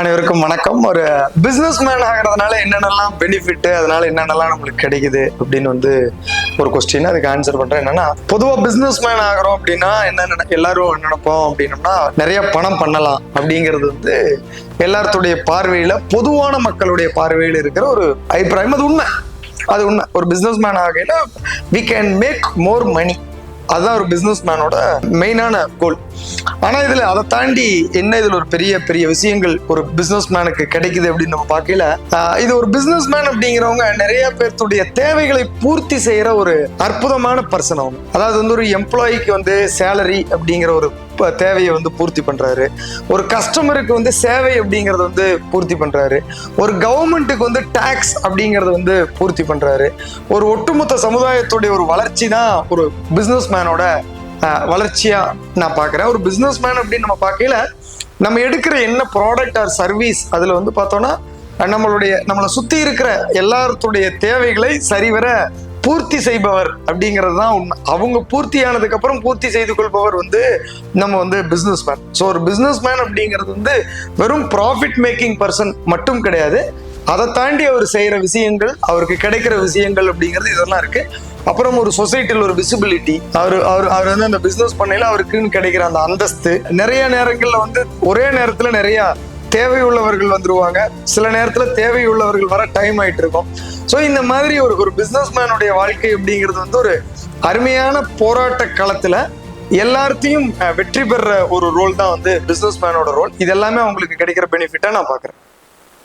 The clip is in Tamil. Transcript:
அனைவருக்கும் வணக்கம். ஒரு பிஸ்னஸ் மேன் ஆகிறதுனால என்னென்னலாம் பெனிஃபிட் அதனால என்னென்னலாம் நம்மளுக்கு கிடைக்குது அப்படின்னு வந்து ஒரு கொஸ்டின் அதுக்கு ஆன்சர் பண்றேன். என்னன்னா பொதுவா பிசினஸ் மேன் ஆகிறோம் அப்படின்னா என்ன எல்லாரும் நினைப்போம் அப்படின்னம்னா நிறைய பணம் பண்ணலாம் அப்படிங்கிறது வந்து எல்லாத்துடைய பார்வையில பொதுவான மக்களுடைய பார்வையில் இருக்கிற ஒரு அபிப்பிராயம். அது உண்மை. அது உண்மை. ஒரு business man ஆகையில we can make more money அதுதான் ஒரு பிஸ்னஸ் மேனோட மெயினான கோல் ஆனால் இதில் அதை தாண்டி என்ன இதில் ஒரு பெரிய பெரிய விஷயங்கள் ஒரு பிஸ்னஸ் மேனுக்கு கிடைக்குது அப்படின்னு நம்ம பார்க்கல. இது ஒரு பிஸ்னஸ் மேன் அப்படிங்கிறவங்க நிறைய பேர்த்துடைய தேவைகளை பூர்த்தி செய்கிற ஒரு அற்புதமான பர்சன் அவங்க. அதாவது வந்து ஒரு எம்ப்ளாயிக்கு வந்து சேலரி அப்படிங்கிற ஒரு தேவையை வந்து பூர்த்தி பண்றாரு. ஒரு கஸ்டமருக்கு வந்து சேவை அப்படிங்கறத வந்து பூர்த்தி பண்றாரு. ஒரு கவர்மெண்ட்டுக்கு வந்து டாக்ஸ் அப்படிங்கறத வந்து பூர்த்தி பண்றாரு. ஒரு ஒட்டுமொத்த சமுதாயத்துடைய ஒரு வளர்ச்சி தான் ஒரு பிசினஸ் மேனோட வளர்ச்சியா நான் பார்க்குறேன் ஒரு பிசினஸ் மேன் அப்படின்னு நம்ம பார்க்கல நம்ம எடுக்கிற என்ன ப்ராடக்ட் ஆர் சர்வீஸ் அதுல வந்து பார்த்தோம்னா நம்மளுடைய நம்மளை சுத்தி இருக்கிற எல்லாத்துடைய தேவைகளை சரிவர பூர்த்தி செய்பவர் அப்படிங்கிறது தான் உண்மை. அவங்க பூர்த்தியானதுக்கு அப்புறம் பூர்த்தி செய்து கொள்பவர் வந்து நம்ம வந்து பிஸ்னஸ் மேன் ஸோ ஒரு பிஸ்னஸ் மேன் அப்படிங்கிறது வந்து வெறும் ப்ராஃபிட் மேக்கிங் பர்சன் மட்டும் கிடையாது. அதை தாண்டி அவர் செய்கிற விஷயங்கள் அவருக்கு கிடைக்கிற விஷயங்கள் அப்படிங்கிறது இதெல்லாம் இருக்கு. அப்புறம் ஒரு சொசைட்டியில் ஒரு விசிபிலிட்டி அவர் அவர் அவர் வந்து அந்த பிஸ்னஸ் பண்ணையில் அவருக்குன்னு கிடைக்கிற அந்த அந்தஸ்து நிறைய நேரங்களில் வந்து ஒரே நேரத்தில் நிறையா தேவையுள்ளவர்கள் வந்துருவாங்க. சில நேரத்துல தேவையுள்ளவர்கள் வர டைம் ஆயிட்டு இருக்கும். ஸோ இந்த மாதிரி ஒரு ஒரு பிஸ்னஸ் மேனுடைய வாழ்க்கை அப்படிங்கிறது வந்து ஒரு அருமையான போராட்ட களத்துல எல்லாத்தையும் வெற்றி பெற ஒரு ரோல் தான் வந்து பிஸ்னஸ் மேனோட ரோல் இது எல்லாமே அவங்களுக்கு கிடைக்கிற பெனிஃபிட்டா நான் பாக்குறேன்.